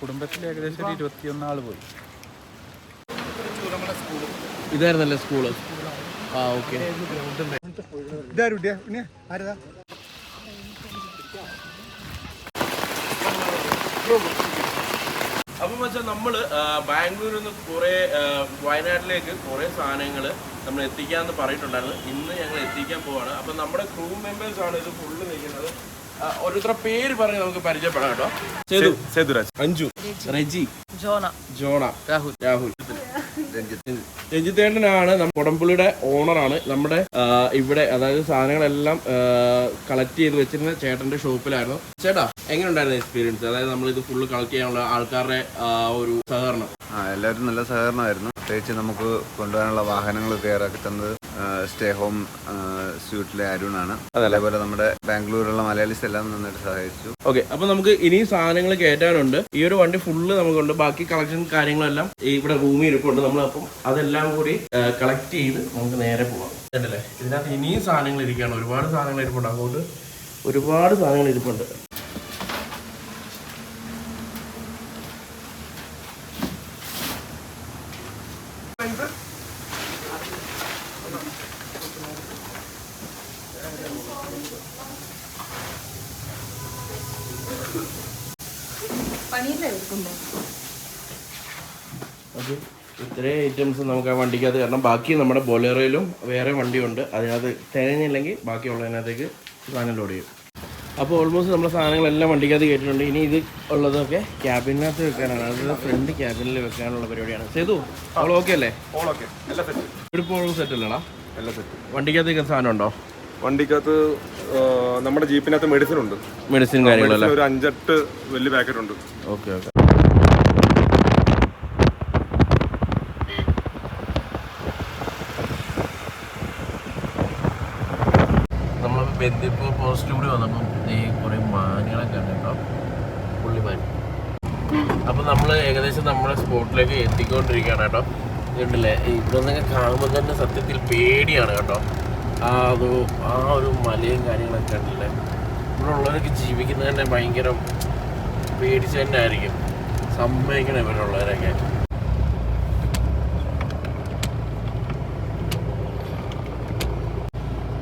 കുടുംബത്തിൽ ഏകദേശം ഒരു ഇരുപത്തിയൊന്ന് ആൾ പോയി. ഇതായിരുന്നല്ലേ സ്കൂൾ? ആ ഓക്കെ. അപ്പം വെച്ചാൽ നമ്മൾ ബാംഗ്ലൂരിൽ നിന്ന് കുറേ വയനാട്ടിലേക്ക് കുറേ സാധനങ്ങൾ നമ്മൾ എത്തിക്കാമെന്ന് പറഞ്ഞിട്ടുണ്ടായിരുന്നു. ഇന്ന് ഞങ്ങൾ എത്തിക്കാൻ പോവാണ്. അപ്പം നമ്മുടെ ക്രൂ മെമ്പേഴ്സ് ആണ് ഇത് ഫുള്ള് നിൽക്കുന്നത്. ഓരോരുത്തരുടെ പേര് പറഞ്ഞ് നമുക്ക് പരിചയപ്പെടാം കേട്ടോ. സേതു സേതുരാജ്. അഞ്ജു റെജി ജോണ. ജോണ. രാഹുൽ. രാഹുൽ. രഞ്ജിത്തേട്ടനാണ് നമ്മുടെ കൊടംപുള്ളിയുടെ ഓണറാണ്. നമ്മുടെ ഇവിടെ അതായത് സാധനങ്ങളെല്ലാം കളക്ട് ചെയ്ത് വെച്ചിരുന്ന ചേട്ടന്റെ ഷോപ്പിലായിരുന്നു. ചേട്ടാ എങ്ങനെ ഉണ്ടായിരുന്നു എക്സ്പീരിയൻസ് അതായത് നമ്മൾ ഇത് ഫുള്ള് കളക്ട് ചെയ്യാനുള്ള ആൾക്കാരുടെ ഒരു സഹകരണം. ആ എല്ലാവരും നല്ല സഹകരണമായിരുന്നു. പ്രത്യേകിച്ച് നമുക്ക് കൊണ്ടുപോകാനുള്ള വാഹനങ്ങൾ കയറാക്കി തന്നത് സ്റ്റേ ഹോം സ്യൂട്ടിലെ അരുണാണ്. അതേപോലെ നമ്മുടെ ബാംഗ്ലൂരിലുള്ള മലയാളീസ് എല്ലാം നന്നായിട്ട് സഹായിച്ചു. ഓക്കെ അപ്പൊ നമുക്ക് ഇനിയും സാധനങ്ങൾ കയറ്റാനുണ്ട്. ഈ ഒരു വണ്ടി ഫുള്ള് നമുക്കുണ്ട്. ബാക്കി കളക്ഷൻ കാര്യങ്ങളെല്ലാം ഈ ഇവിടെ റൂമിൽ ഇരിപ്പുണ്ട്. നമ്മൾ അപ്പം അതെല്ലാം കൂടി കളക്ട് ചെയ്ത് നമുക്ക് നേരെ പോവാം. ഇതിനകത്ത് ഇനിയും സാധനങ്ങൾ ഇരിക്കുകയാണ്. ഒരുപാട് സാധനങ്ങൾ ഇരിപ്പുണ്ട്. അങ്ങോട്ട് ഒരുപാട് സാധനങ്ങൾ ഇരിപ്പുണ്ട്. ഐറ്റംസ് നമുക്ക് ആ വണ്ടിക്കകത്ത് കാരണം ബാക്കി നമ്മുടെ ബൊലേറോയിലും വേറെ വണ്ടിയുണ്ട്. അതിനകത്ത് തികഞ്ഞില്ലെങ്കിൽ ബാക്കിയുള്ളതിനകത്തേക്ക് സാധനം ലോഡ് ചെയ്യും. അപ്പോൾ ഓൾമോസ്റ്റ് നമ്മുടെ സാധനങ്ങളെല്ലാം വണ്ടിക്കകത്ത് കയറ്റിയിട്ടുണ്ട്. ഇനി ഇത് ഉള്ളതൊക്കെ ക്യാബിനകത്ത് വെക്കാനാണ്. അത് ഫ്രണ്ട് ക്യാബിനിൽ വെക്കാനുള്ള പരിപാടിയാണ്. ചെയ്തു അവൾ ഓക്കെ അല്ലേ? ഇപ്പോൾ സെറ്റ് അല്ലടാ. എല്ലാം സെറ്റ് വണ്ടിക്കകത്ത് സാധനം ഉണ്ടോ? വണ്ടിക്കകത്ത് നമ്മുടെ ജീപ്പിനകത്ത് മെഡിസിൻ ഉണ്ട്. മെഡിസിൻ കാര്യങ്ങളല്ലേ? ഒരു അഞ്ചെട്ട് വലിയ പാക്കറ്റ് ഉണ്ട്. ഓക്കെ ഓക്കെ നമ്മൾ എത്തിയപ്പോൾ പോസ്റ്റ് കൂടി വന്നപ്പം ഈ കുറേ മാനുകളൊക്കെ ഉണ്ട് കേട്ടോ പുള്ളിമാൻ അപ്പം നമ്മൾ ഏകദേശം നമ്മുടെ സ്പോട്ടിലേക്ക് എത്തിക്കൊണ്ടിരിക്കുകയാണ് കേട്ടോ. കണ്ടില്ലേ ഇവിടെ നിന്നൊക്കെ കാണുമ്പോൾ തന്നെ സത്യത്തിൽ പേടിയാണ് കേട്ടോ. ആ ഒരു ആ ഒരു മലയും കാര്യങ്ങളൊക്കെ ഉണ്ടല്ലേ? ഇവിടെ ഉള്ളവരൊക്കെ ജീവിക്കുന്നത് തന്നെ ഭയങ്കര പേടിച്ച് തന്നെ ആയിരിക്കും. സമ്മതിക്കണം ഇവരുള്ളവരൊക്കെ.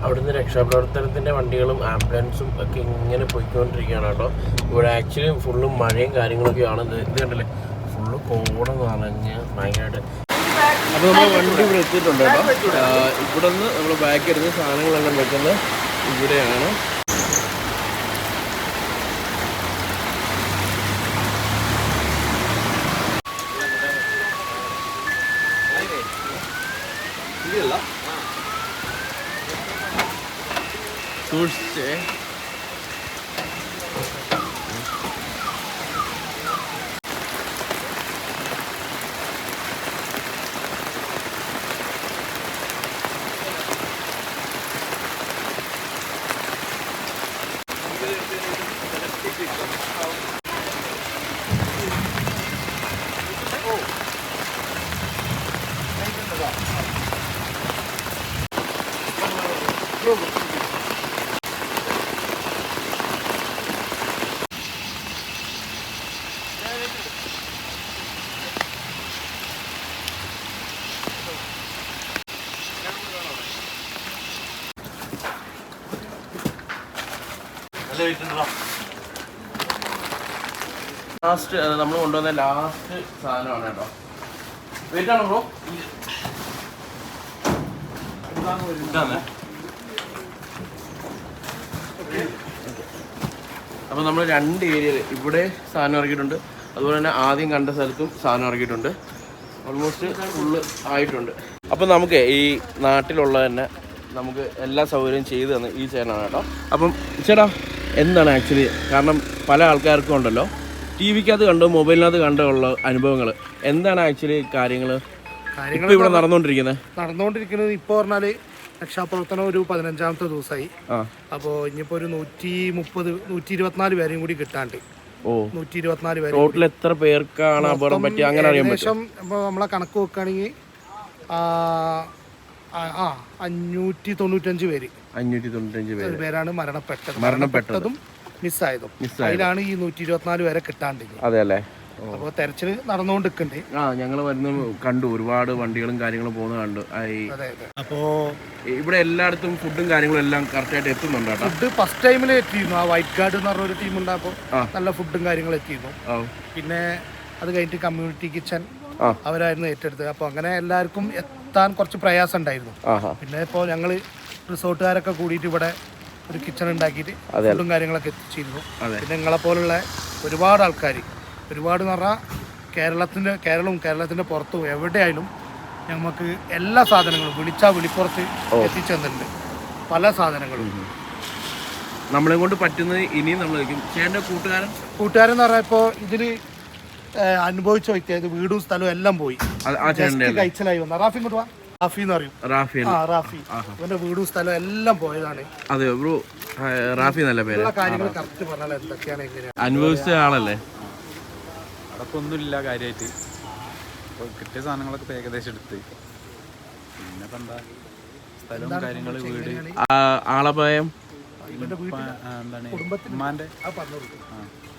അവിടുന്ന് രക്ഷാപ്രവർത്തനത്തിന്റെ വണ്ടികളും ആംബുലൻസും ഒക്കെ ഇങ്ങനെ പോയിക്കൊണ്ടിരിക്കുകയാണ് കേട്ടോ. ഇവിടെ ആക്ച്വലി ഫുള്ളും മഴയും കാര്യങ്ങളൊക്കെയാണ് ഇത് കണ്ടല്ലേ? ഫുള്ള് കോട നിറഞ്ഞ് ഭയങ്കരമായിട്ട് അപ്പോൾ നമ്മൾ വണ്ടി ഇവിടെ എത്തിയിട്ടുണ്ട് കേട്ടോ. ഇവിടെ നിന്ന് നമ്മൾ ബാക്കിൽ എടുത്ത് സാധനങ്ങളെല്ലാം വെക്കുന്നത് ഇവിടെയാണ്. ലാസ്റ്റ് നമ്മൾ കൊണ്ടുവന്ന ലാസ്റ്റ് സാധനമാണ് കേട്ടോ. വെയിറ്റ് ബ്രോ അപ്പോൾ നമ്മൾ രണ്ട് ഏരിയയിൽ ഇവിടെ സാധനം ഇറക്കിയിട്ടുണ്ട്. അതുപോലെ തന്നെ ആദ്യം കണ്ട സ്ഥലത്തും സാധനം ഇറക്കിയിട്ടുണ്ട്. ഓൾമോസ്റ്റ് ഫുള്ള് ആയിട്ടുണ്ട്. അപ്പോൾ നമുക്ക് ഈ നാട്ടിലുള്ള തന്നെ നമുക്ക് എല്ലാ സൗകര്യവും ചെയ്തു തന്നെ ഈ ചേട്ടനാണ് കേട്ടോ. അപ്പം ചേട്ടാ എന്താണ് ആക്ച്വലി കാരണം പല ആൾക്കാർക്കും ഉണ്ടല്ലോ. ടി വിക്കകത്ത് കണ്ടോ മൊബൈലിനകത്ത് കണ്ടോ ഉള്ള അനുഭവങ്ങൾ എന്താണ് ആക്ച്വലി കാര്യങ്ങൾ ഇപ്പോൾ ഇവിടെ നടന്നുകൊണ്ടിരിക്കുന്നത് നടന്നുകൊണ്ടിരിക്കുന്നത് ഇപ്പോൾ പറഞ്ഞാൽ രക്ഷാപ്രവർത്തനം ഒരു പതിനഞ്ചാമത്തെ ദിവസമായി അപ്പോൾ ഇനിയിപ്പോൾ ഒരു നൂറ്റി മുപ്പത് നൂറ്റി ഇരുപത്തിനാല് പേരെയും കൂടി കിട്ടാണ്ട്. ഓ. നൂറ്റി ഇരുപത്തിനാല് പേര് ടോട്ടൽ എത്ര പേർക്കാണ് അപകടം പറ്റിയ? അങ്ങനെ അറിയാൻ പറ്റും ഏകദേശം ഇപ്പോൾ നമ്മളെ കണക്ക് വെക്കുകയാണെങ്കിൽ ആ ആ, അഞ്ഞൂറ്റി തൊണ്ണൂറ്റഞ്ച് പേര്. അഞ്ഞൂറ്റി തൊണ്ണൂറ്റഞ്ച് പേര്. പേരാണ് മരണപ്പെട്ടത്. മരണപ്പെട്ടതും. മിസ്സായതും. അതിലാണ് ഈ നൂറ്റി ഇരുപത്തിനാല് പേരെ കിട്ടാണ്ടിരുന്നത്. അതെ അല്ലേ? അപ്പോൾ തെരച്ചിൽ നടന്നുകൊണ്ടിരിക്കുന്നുണ്ട്. ആ ഞങ്ങൾ വരുന്ന കണ്ടു. ഒരുപാട് വണ്ടികളും കാര്യങ്ങളും പോകുന്നത് കണ്ടു. അപ്പോ അതെ അതെ. അപ്പോൾ ഇവിടെ എല്ലായിടത്തും ഫുഡും കാര്യങ്ങളും എല്ലാം കറക്റ്റായിട്ട് എത്തുന്നുണ്ട് ഫുഡ് ഫസ്റ്റ് ടൈമിൽ എത്തിയിരുന്നു. ആ വൈറ്റ് കാർഡ് എന്ന് പറഞ്ഞ ഒരു ടീം ഉണ്ടായപ്പോൾ. നല്ല ഫുഡും കാര്യങ്ങളും എത്തിയിരുന്നു. പിന്നെ അത് കഴിഞ്ഞിട്ട് കമ്മ്യൂണിറ്റി കിച്ചൺ. അവരായിരുന്നു ഏറ്റെടുത്തത്. അപ്പോൾ അങ്ങനെ എല്ലാവർക്കും എത്താൻ കുറച്ച് പ്രയാസം ഉണ്ടായിരുന്നു. പിന്നെ ഇപ്പോൾ ഞങ്ങൾ റിസോർട്ടുകാരൊക്കെ കൂടിയിട്ട് ഇവിടെ ഒരു കിച്ചൺ ഉണ്ടാക്കിയിട്ട്. ഫുഡും കാര്യങ്ങളൊക്കെ എത്തിച്ചിരുന്നു പിന്നെ നിങ്ങളെ പോലുള്ള ഒരുപാട് ആൾക്കാർ ഒരുപാട് എന്ന് പറഞ്ഞാൽ കേരളത്തിന്റെ കേരളവും കേരളത്തിന്റെ പുറത്തും എവിടെയായാലും നമുക്ക് എല്ലാ സാധനങ്ങളും വിളിച്ചാൽ വിളിപ്പുറത്ത് എത്തിച്ചു തന്നിട്ടുണ്ട്. പല സാധനങ്ങളും. നമ്മളെ കൊണ്ട് പറ്റുന്നത് ഇനിയും നമ്മൾ ചേട്ടന്റെ കൂട്ടുകാരൻ? കൂട്ടുകാരൻ എന്ന് പറഞ്ഞാൽ ഇപ്പോൾ ഇതിൽ അനുഭവിച്ച വ്യക്തി ഇത് വീടും സ്ഥലവും എല്ലാം പോയി. കഴിച്ചലായി വന്ന. റാഫി ഇങ്ങോട്ട് വാ. റാഫി എന്ന് പറയും. റാഫി ആ റാഫി. ഇവന്റെ വീടും സ്ഥലവും എല്ലാം പോയതാണ്. അതെ ബ്രോ റാഫി നല്ല പേര്? കാര്യങ്ങൾ കറക്റ്റ് പറഞ്ഞാൽ എന്തൊക്കെയാണ് എങ്ങനെയാണ്? അനുഭവിച്ച ആളല്ലേ? അതൊക്കെ ഒന്നുമില്ല കാര്യമായിട്ട് ഇപ്പോൾ കിട്ടിയ സാധനങ്ങളൊക്കെ ഇപ്പൊ ഏകദേശം എടുത്ത്. പിന്നെ എന്താ സ്ഥലവും കാര്യങ്ങൾ വീട്. ആളപായം? ഇവന്റെ വീട്ടിൽ ആ, എന്താണ്? ഉമ്മാന്റെ?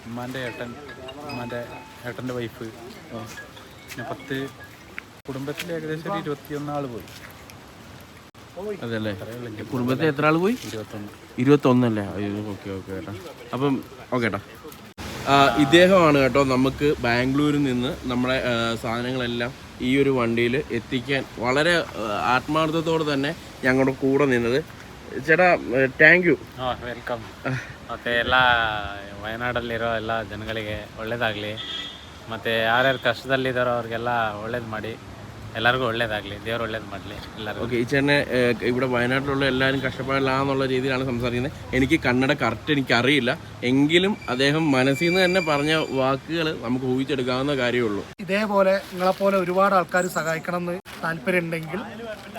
ഉമ്മാന്റെ ഏട്ടൻ ഉമ്മാന്റെ ഏട്ടന്റെ വൈഫ് പിന്നെ പത്ത് കുടുംബത്തിൽ ഏകദേശം ഒരു ഇരുപത്തിയൊന്ന് ആൾ പോയി അതല്ലേ കുടുംബത്തിൽ എത്ര ആൾ പോയി ഇരുപത്തൊന്ന് ഇരുപത്തൊന്നല്ലേ അയ്യോ ഓക്കെ ഓക്കെ കേട്ടോ അപ്പം ഓക്കെ കേട്ടോ ആ, ഇദ്ദേഹമാണ് കേട്ടോ നമുക്ക് ബാംഗ്ലൂരിൽ നിന്ന് നമ്മുടെ ആ, സാധനങ്ങളെല്ലാം ഈ ഒരു വണ്ടിയിൽ എത്തിക്കാൻ വളരെ ആ, ആത്മാർത്ഥത്തോടെ തന്നെ ഞങ്ങളുടെ കൂടെ നിന്നത് ചേട്ടാ താങ്ക് യു ಹಾಂ ವೆಲ್ಕಮ್ ಮತ್ತು ಎಲ್ಲ ವಯನಾಡಲ್ಲಿರೋ ಎಲ್ಲ ಜನಗಳಿಗೆ ಒಳ್ಳೇದಾಗಲಿ ಮತ್ತು ಯಾರ್ಯಾರು ಕಷ್ಟದಲ್ಲಿದ್ದಾರೋ ಅವ್ರಿಗೆಲ್ಲ ಒಳ್ಳೇದು ಮಾಡಿ ಎಲ್ಲರಿಗೂ ಒಳ್ಳೇದಾಗಲಿ ದೇವ್ರು ಒಳ್ಳೇದು ಮಾಡಲಿ ಎಲ್ಲರಿಗೂ ഓക്കെ ഈ ചേട്ടനെ ഏഹ്, ഇവിടെ വയനാട്ടിലുള്ള എല്ലാവരും കഷ്ടപ്പാടില്ല എന്നുള്ള രീതിയിലാണ് സംസാരിക്കുന്നത് എനിക്ക് കന്നഡ കറക്റ്റ് എനിക്ക് അറിയില്ല എങ്കിലും അദ്ദേഹം മനസ്സിൽ നിന്ന് തന്നെ പറഞ്ഞ വാക്കുകൾ നമുക്ക് ഊഹിച്ചെടുക്കാവുന്ന കാര്യമുള്ളൂ ഇതേപോലെ നിങ്ങളെപ്പോലെ ഒരുപാട് ആൾക്കാർ സഹായിക്കണം എന്ന് താല്പര്യം ഉണ്ടെങ്കിൽ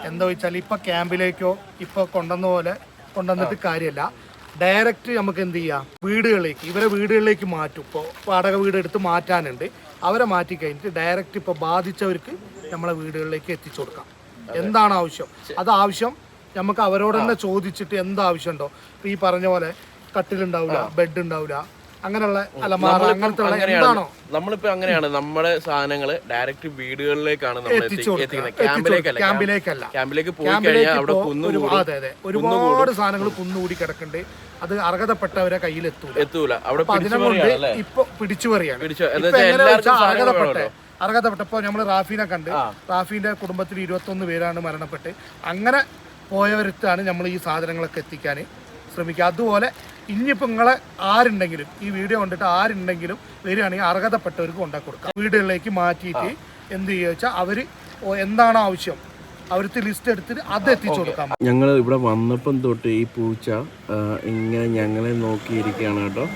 എന്താ വെച്ചാൽ ഇപ്പൊ ക്യാമ്പിലേക്കോ ഇപ്പൊ കൊണ്ടുവന്ന പോലെ കൊണ്ടുവന്നിട്ട് കാര്യമല്ല ഡയറക്റ്റ് നമുക്ക് എന്ത് ചെയ്യാം വീടുകളിലേക്ക് ഇവരെ വീടുകളിലേക്ക് മാറ്റും ഇപ്പോൾ വാടക വീട് എടുത്ത് മാറ്റാനുണ്ട് അവരെ മാറ്റി കഴിഞ്ഞിട്ട് ഡയറക്റ്റ് ഇപ്പോൾ ബാധിച്ചവർക്ക് നമ്മളെ വീടുകളിലേക്ക് എത്തിച്ചു കൊടുക്കാം. എന്താണ് ആവശ്യം? അത് ആവശ്യം നമുക്ക് അവരോട് തന്നെ ചോദിച്ചിട്ട് എന്ത് ആവശ്യമുണ്ടോ? ഇപ്പൊ ഈ പറഞ്ഞ പോലെ കട്ടിലുണ്ടാവില്ല ബെഡ് ഉണ്ടാവില്ല അങ്ങനെയുള്ള അലമാറ അങ്ങനത്തെ ഉള്ള എന്താണോ? നമ്മളിപ്പോ അങ്ങനെയാണ്. നമ്മുടെ സാധനങ്ങൾ ഡയറക്റ്റ് വീടുകളിലേക്കാണ് നമ്മൾ എത്തിക്കുന്നത്. ക്യാമ്പിലേക്കല്ല. ക്യാമ്പിലേക്ക് പോയി കഴിഞ്ഞാൽ അവിടെ അതെ അതെ. ഒരുപാട് സാധനങ്ങൾ കുന്നുകൂടി കിടക്കുന്നുണ്ട്. അത് അർഹതപ്പെട്ടവരെ കയ്യിൽ എത്തൂല. എത്തൂല അവിടെ അതിനെ കൊണ്ട് ഇപ്പൊ പിടിച്ചുപറിയാണ് പിടിച്ചു- അർഹതപ്പെട്ട? അർഹതപ്പെട്ടപ്പോ നമ്മൾ റാഫീനെ കണ്ട് റാഫീന്റെ കുടുംബത്തിൽ ഇരുപത്തൊന്ന് പേരാണ് മരണപ്പെട്ട്. അങ്ങനെ പോയവരുത്താണ് നമ്മൾ ഈ സാധനങ്ങളൊക്കെ എത്തിക്കാൻ ശ്രമിക്കുക. അതുപോലെ ഇനിയിപ്പോൾ നിങ്ങളെ ആരുണ്ടെങ്കിലും ഈ വീഡിയോ കണ്ടിട്ട് ആരുണ്ടെങ്കിലും വരികയാണെങ്കിൽ അർഹതപ്പെട്ടവർക്ക് കൊണ്ടാ കൊടുക്കാം. വീടുകളിലേക്ക് മാറ്റിയിട്ട് എന്ത് ചെയ്യുക വെച്ചാൽ അവർ എന്താണ് ആവശ്യം അവർക്ക് ലിസ്റ്റ് എടുത്തിട്ട് അത് എത്തിച്ചു കൊടുക്കാം ഞങ്ങൾ ഇവിടെ വന്നപ്പം തൊട്ട് ഈ പൂച്ച ഇങ്ങനെ ഞങ്ങളെ നോക്കിയിരിക്കുകയാണ് കേട്ടോ.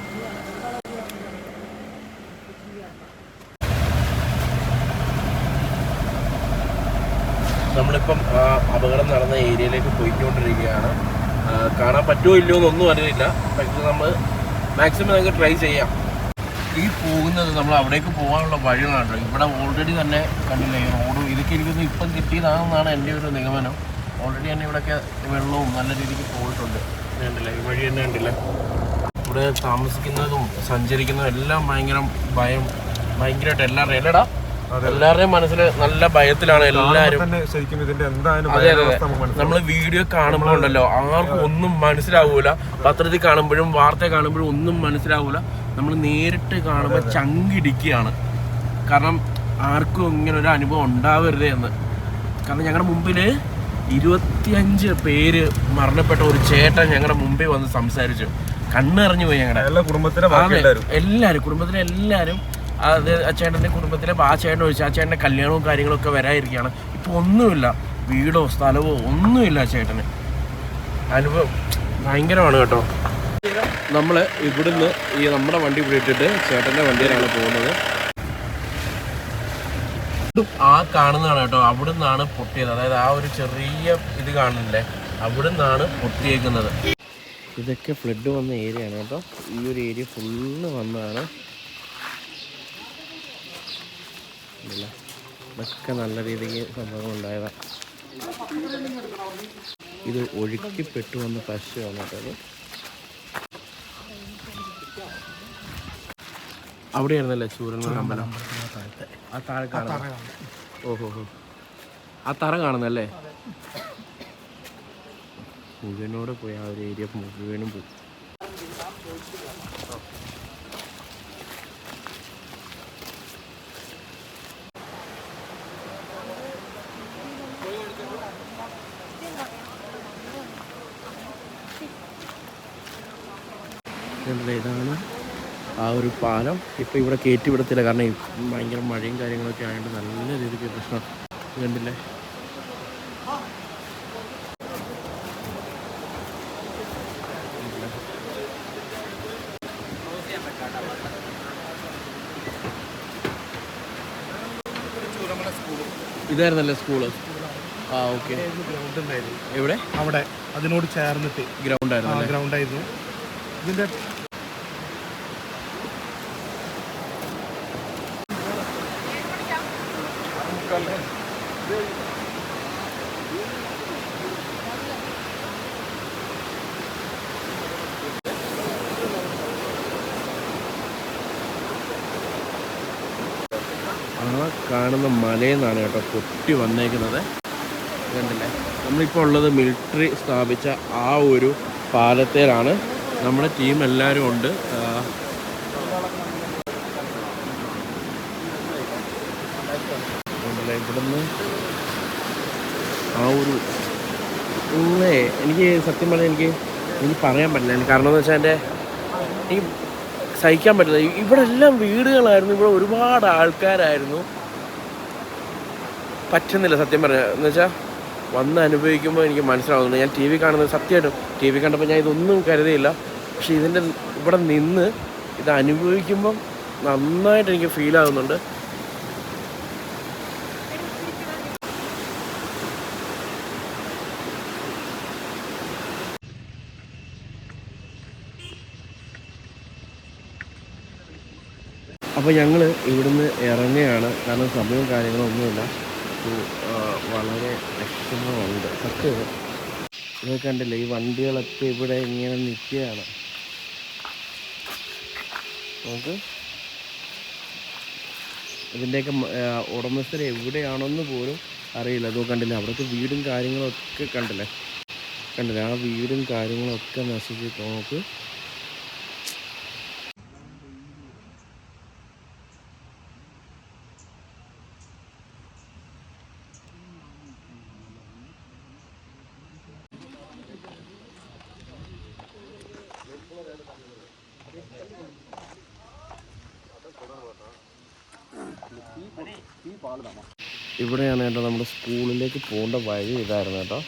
നമ്മളിപ്പം അപകടം നടന്ന ഏരിയയിലേക്ക് പോയിക്കൊണ്ടിരിക്കുകയാണ്. കാണാൻ പറ്റുമോ ഇല്ലയോ എന്നൊന്നും അറിയില്ല. പക്ഷേ നമ്മൾ മാക്സിമം നമുക്ക് ട്രൈ ചെയ്യാം. ഈ പോകുന്നത് നമ്മൾ അവിടേക്ക് പോകാനുള്ള വഴികളാണ് ഇവിടെ ഓൾറെഡി തന്നെ കണ്ടില്ലേ ഈ റോഡും ഇതൊക്കെ എനിക്കൊന്ന് ഇപ്പം കിട്ടിയതാണെന്നാണ് എന്റെ ഒരു നിഗമനം. ഓൾറെഡി തന്നെ ഇവിടെയൊക്കെ വെള്ളവും നല്ല രീതിക്ക് പോയിട്ടുണ്ട്. കണ്ടില്ലേ ഈ വഴി തന്നെ കണ്ടില്ല? ഇവിടെ താമസിക്കുന്നതും സഞ്ചരിക്കുന്നതും എല്ലാം ഭയങ്കര ഭയം ഭയങ്കരമായിട്ട് എല്ലാം അല്ലടാ എല്ലാവരുടെയും മനസ്സിൽ നല്ല ഭയത്തിലാണ് എല്ലാവരും. ശരിക്കും ഇതിന്റെ എന്തായാലും നമ്മൾ വീഡിയോ കാണുമ്പോൾ ഉണ്ടല്ലോ ആർക്കും ഒന്നും മനസ്സിലാവൂല. പത്രത്തിൽ കാണുമ്പോഴും വാർത്ത കാണുമ്പോഴും ഒന്നും മനസ്സിലാവൂല. നമ്മൾ നേരിട്ട് കാണുമ്പോൾ ചങ്കിടിക്കുകയാണ്. കാരണം ആർക്കും ഇങ്ങനെ ഒരു അനുഭവം ഉണ്ടാവരുത് എന്ന്. കാരണം ഞങ്ങളുടെ മുമ്പിൽ ഇരുപത്തിയഞ്ച് പേര് മരണപ്പെട്ട ഒരു ചേട്ടൻ ഞങ്ങളുടെ മുമ്പിൽ വന്ന് സംസാരിച്ചു. കണ്ണിറഞ്ഞു പോയി ഞങ്ങളുടെ എല്ലാ കുടുംബത്തിലെ എല്ലാവരും എല്ലാരും കുടുംബത്തിലെ എല്ലാരും അത് ആ ചേട്ടന്റെ കുടുംബത്തിലെ ആ ചേട്ടൻ ഒഴിച്ച് ആ ചേട്ടന്റെ കല്യാണവും കാര്യങ്ങളൊക്കെ വരാതിരിക്കുകയാണ് ഇപ്പൊ ഒന്നുമില്ല. വീടോ സ്ഥലമോ ഒന്നുമില്ല ചേട്ടന്. അനുഭവം ഭയങ്കരമാണ് കേട്ടോ. നമ്മൾ ഇവിടുന്ന് ഈ നമ്മുടെ വണ്ടി ഇവിടെ ഇട്ടിട്ട് ചേട്ടന്റെ വണ്ടിയിലാണ് പോകുന്നത്. ആ കാണുന്നതാണ് കേട്ടോ. അവിടെ നിന്നാണ് പൊട്ടിയത്. അതായത് ആ ഒരു ചെറിയ ഇത് കാണുന്നില്ലേ? അവിടെ നിന്നാണ് പൊട്ടിയേക്കുന്നത്. ഇതൊക്കെ ഫ്ലഡ് വന്ന ഏരിയ ആണ് കേട്ടോ. ഈ ഒരു ഏരിയ ഫുള്ള് വന്നതാണ്. ഇല്ല. ഇതൊക്കെ നല്ല രീതിക്ക് സംഭവം ഉണ്ടായതാണ് ഇത് ഒഴുക്കിപ്പെട്ടു വന്ന് പശു വന്നിട്ടത് അവിടെയായിരുന്നല്ലേ ചൂരനൂർ അമ്പലം? ആ താഴെ കാണുന്നത് ഓഹോ ഹോ ആ തറ കാണുന്നല്ലേ മുഴുവനോട് പോയി ആ ഒരു ഏരിയ മുഴുവനും പോയി. ഇതുണ്ടല്ലേ, ഇതാണ് ആ ഒരു പാലം. ഇപ്പം ഇവിടെ കയറ്റി വിടത്തില്ല. കാരണം ഭയങ്കര മഴയും കാര്യങ്ങളൊക്കെ ആയതുകൊണ്ട് നല്ല രീതിക്ക് പ്രശ്നം കണ്ടില്ലേ? ഇതായിരുന്നല്ലേ സ്കൂൾ? ആ ഓക്കെ. ഗ്രൗണ്ട് ഉണ്ടായിരുന്നു എവിടെ? അവിടെ. അതിനോട് ചേർന്നിട്ട്. ഗ്രൗണ്ട് ഗ്രൗണ്ടായിരുന്നു. ആയിരുന്നു ഗ്രൗണ്ട് ആയിരുന്നു ഇതിന്റെ ആ കാണുന്ന മലയിൽ നിന്നാണ് കേട്ടോ പൊട്ടി വന്നേക്കുന്നത്. കണ്ടില്ലേ? നമ്മളിപ്പോൾ ഉള്ളത് മിലിറ്ററി സ്ഥാപിച്ച ആ ഒരു പാലത്തേലാണ്. നമ്മുടെ ടീം എല്ലാവരും ഉണ്ട്. ഇവിടുന്ന് ആ ഒരു ഇല്ലേ? എനിക്ക് സത്യം പറഞ്ഞാൽ എനിക്ക് എനിക്ക് പറയാൻ പറ്റില്ല. കാരണം എന്ന് വെച്ചാൽ എന്റെ എനിക്ക് സഹിക്കാൻ പറ്റില്ല. ഇവിടെ എല്ലാം വീടുകളായിരുന്നു. ഇവിടെ ഒരുപാട് ആൾക്കാരായിരുന്നു. പറ്റുന്നില്ല സത്യം പറഞ്ഞാൽ എന്ന് വെച്ചാൽ വന്ന് അനുഭവിക്കുമ്പോൾ എനിക്ക് മനസ്സിലാവുന്നുണ്ട്. ഞാൻ ടി വി കാണുന്നത് സത്യമായിട്ടും. ടി വി കണ്ടപ്പോൾ ഞാൻ ഇതൊന്നും കരുതിയില്ല. പക്ഷേ ഇതിന്റെ ഇവിടെ നിന്ന് ഇത് അനുഭവിക്കുമ്പം നന്നായിട്ട് എനിക്ക് ഫീൽ ആവുന്നുണ്ട്. അപ്പോൾ ഞങ്ങൾ ഇവിടുന്ന് ഇറങ്ങുകയാണ്. കാരണം സമയവും കാര്യങ്ങളും ഒന്നുമില്ല വളരെ വിഷമമുണ്ട്. സത്യം. ഇത് കണ്ടില്ലേ ഈ വണ്ടികളൊക്കെ ഇവിടെ ഇങ്ങനെ നിൽക്കുകയാണ്. നമുക്ക് ഇതിന്റെയൊക്കെ ഉടമസ്ഥർ എവിടെയാണെന്ന് പോലും അറിയില്ല. അതോ കണ്ടില്ലേ അവിടുത്തെ വീടും കാര്യങ്ങളൊക്കെ കണ്ടില്ലേ? കണ്ടില്ലേ ആ വീടും കാര്യങ്ങളൊക്കെ നശിച്ചിട്ട് നശിച്ച് ഇവിടെയാണ് കേട്ടോ നമ്മുടെ സ്കൂളിലേക്ക് പോകേണ്ട വഴി ഇതായിരുന്നു കേട്ടോ.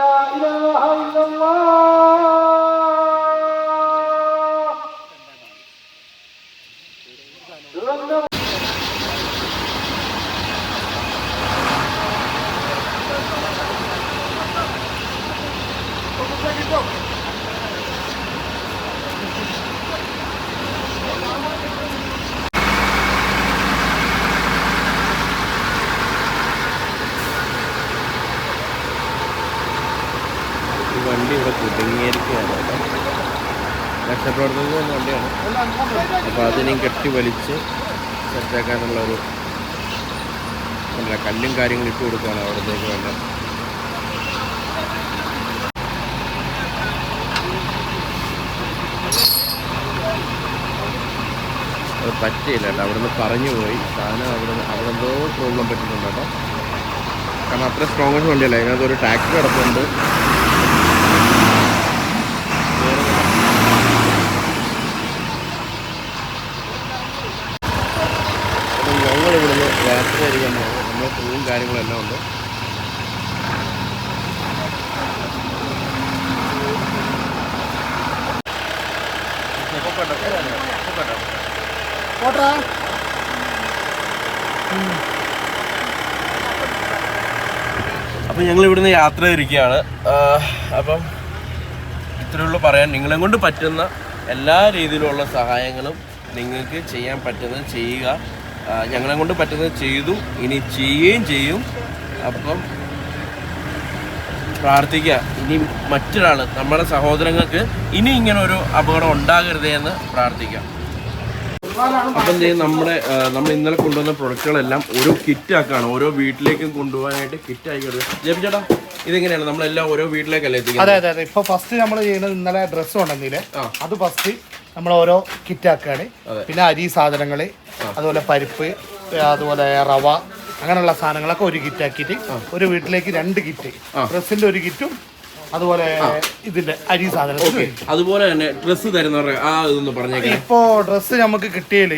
ഈ വണ്ടി ഇവിടെ കുടുങ്ങിയിരിക്കുകയാണ് രക്ഷപ്പെടുന്നത് വന്ന വണ്ടിയാണ്. അപ്പോൾ അതിനെയും കെട്ടി വലിച്ച് സെറ്റാക്കാനുള്ള ഒരു അല്ല കല്ലും കാര്യങ്ങളും ഇട്ട് കൊടുക്കുകയാണ് അവിടത്തേക്ക് വേണ്ട അത് പറ്റിയില്ല കേട്ടോ. അവിടുന്ന് പറഞ്ഞു പോയി. സാധനം അവിടെ അവിടെ എന്തോ പ്രോബ്ലം പറ്റുന്നുണ്ട് കേട്ടോ. കാരണം അത്ര സ്ട്രോങ് വണ്ടിയല്ല? അതിനകത്ത് ഒരു ടാക്സി കിടപ്പുണ്ട് അപ്പം ഞങ്ങൾ ഇവിടുന്ന് രാത്രി ആയിരിക്കാൻ പോകുന്നത് നമ്മുടെ ക്രൂവും കാര്യങ്ങളും എല്ലാം ഉണ്ട് ഓട്ടാ അപ്പം ഇവിടുന്ന് യാത്ര തിരിക്കുകയാണ് അപ്പം ഇത്രയുള്ളൂ പറയാൻ. നിങ്ങളെ കൊണ്ട് പറ്റുന്ന എല്ലാ രീതിയിലുള്ള സഹായങ്ങളും നിങ്ങൾക്ക് ചെയ്യാൻ പറ്റുന്നത് ചെയ്യുക. ഞങ്ങളെ കൊണ്ട് പറ്റുന്നത് ചെയ്തു. ഇനി ചെയ്യുകയും ചെയ്യും. അപ്പം പ്രാർത്ഥിക്കുക. ഇനി മറ്റൊരാൾ നമ്മുടെ സഹോദരങ്ങൾക്ക് ഇനി ഇങ്ങനെ ഒരു അപകടം ഉണ്ടാകരുതേ എന്ന് പ്രാർത്ഥിക്കാം. അപ്പം ദേ നമ്മുടെ നമ്മൾ ഇന്നലെ കൊണ്ടുവന്ന പ്രൊഡക്റ്റുകളെല്ലാം ഓരോ കിറ്റ് ആക്കാണ് ഓരോ വീട്ടിലേക്കും കൊണ്ടുപോകാനായിട്ട് കിറ്റ് ആയിക്കോട്ടെ ജെബി ചേട്ടാ ഇതെങ്ങനെയാണ്? നമ്മളെല്ലാം ഓരോ വീട്ടിലേക്കല്ലേ അതെ എത്തിക്കുന്നത്? അതെ അതെ ഇപ്പൊ ഫസ്റ്റ് നമ്മൾ ചെയ്യുന്നത് ഇന്നലെ ഡ്രസ്സ് ഉണ്ടെന്നില്ലേ? അത് ഫസ്റ്റ് നമ്മൾ ഓരോ കിറ്റ് ആക്കുകയാണ് പിന്നെ അരി സാധനങ്ങൾ അതുപോലെ പരിപ്പ് അതുപോലെ റവ അങ്ങനെയുള്ള സാധനങ്ങളൊക്കെ ഒരു കിറ്റ് ആക്കിയിട്ട് ഒരു വീട്ടിലേക്ക് രണ്ട് കിറ്റ്. ഡ്രസ്സിന്റെ ഒരു കിറ്റും അതുപോലെ ഇതിന്റെ അരി സാധനം അതുപോലെ തന്നെ ഡ്രസ്സ് തരുന്നവരുടെ ആ ഇതൊന്ന് പറഞ്ഞേക്കാം ഇപ്പോ ഡ്രസ്സ് നമുക്ക് കിട്ടിയാൽ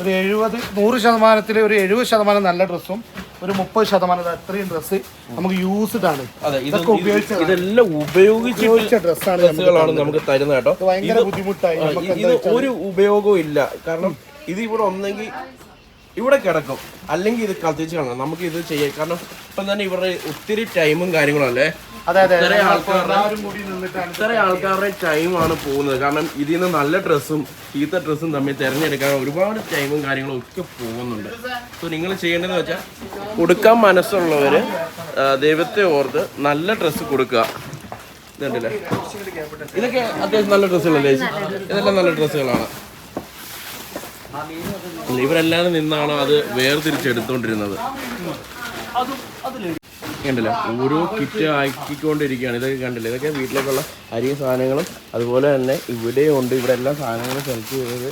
ഒരു എഴുപത് നൂറ് ശതമാനത്തിൽ ഒരു എഴുപത് ശതമാനം നല്ല ഡ്രസ്സും ഒരു മുപ്പത് ശതമാനം അത്രയും ഡ്രസ്സ് നമുക്ക് യൂസ്ഡ് ആണ്. ഇതൊക്കെ ഉപയോഗിച്ച ഇതെല്ലാം ഉപയോഗിച്ച് ഡ്രസ്സാണ് നമുക്ക് തരുന്നത്. കേട്ടോ. ഭയങ്കര ബുദ്ധിമുട്ടായി. ഇത് ഒരു ഉപയോഗവും ഇല്ല. കാരണം ഇത് ഇവിടെ ഒന്നെങ്കിൽ ഇവിടെ കിടക്കും. അല്ലെങ്കിൽ ഇത് കത്തിച്ച് കളയണം നമുക്ക് ഇത് ചെയ്യാം. കാരണം ഇപ്പം തന്നെ ഇവരുടെ ഒത്തിരി ടൈമും കാര്യങ്ങളും അല്ലേ? ഞങ്ങൾ ആൾക്കാരുടെ ഇത്ര ആൾക്കാരുടെ ടൈമാണ് പോകുന്നത്. കാരണം ഇതിൽ നിന്ന് നല്ല ഡ്രസ്സും ചീത്ത ഡ്രസ്സും തമ്മിൽ തിരഞ്ഞെടുക്കാൻ ഒരുപാട് ടൈമും കാര്യങ്ങളും ഒക്കെ പോകുന്നുണ്ട്. സോ നിങ്ങൾ ചെയ്യേണ്ടതെന്ന് വെച്ചാൽ കൊടുക്കാൻ മനസ്സുള്ളവര് ദൈവത്തെ ഓർത്ത് നല്ല ഡ്രസ്സ് കൊടുക്കുക. ഇതുണ്ടല്ലേ? ഇതൊക്കെ അത്യാവശ്യം നല്ല ഡ്രസ്സുകളല്ലേ ഇതെല്ലാം നല്ല ഡ്രസ്സുകളാണ് ഇവരെല്ലാം ഇവരെല്ലാവരും നിന്നാണോ അത് വേർതിരിച്ചെടുത്തോണ്ടിരുന്നത്. കണ്ടില്ല? ഓരോ കിറ്റ് ആക്കിക്കൊണ്ടിരിക്കുകയാണ്. ഇതൊക്കെ കണ്ടില്ല? ഇതൊക്കെ വീട്ടിലേക്കുള്ള അരിയും സാധനങ്ങളും അതുപോലെ തന്നെ ഇവിടെയും ഉണ്ട്. ഇവിടെ എല്ലാ സാധനങ്ങളും സെലക്ട് ചെയ്തത്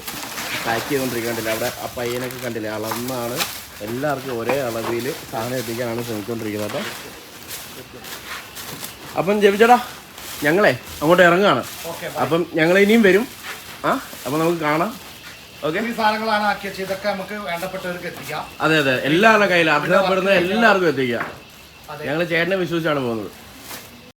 പാക്ക് ചെയ്തുകൊണ്ടിരിക്കണ്ടില്ല അവിടെ ആ പയ്യനൊക്കെ കണ്ടില്ലേ? അളന്നാണ്. എല്ലാവർക്കും ഒരേ അളവിൽ സാധനം എത്തിക്കാനാണ് ശ്രമിച്ചുകൊണ്ടിരിക്കുന്നത്. കേട്ടോ അപ്പം ജപിച്ചേടാ ഞങ്ങളെ അങ്ങോട്ട് ഇറങ്ങുകയാണ്. അപ്പം ഞങ്ങൾ ഇനിയും വരും. ആ അപ്പം നമുക്ക് കാണാം. ഓക്കെ സാധനങ്ങളാണ് ഇതൊക്കെ നമുക്ക് വേണ്ടപ്പെട്ടവർക്ക് എത്തിക്കാം. അതെ അതെ. എല്ലാവരുടെ കയ്യിലും. അർഹതപ്പെടുന്ന എല്ലാവർക്കും എത്തിക്കുക ഞങ്ങൾ ചേട്ടനെ വിശ്വസിച്ചാണ് പോകുന്നത്.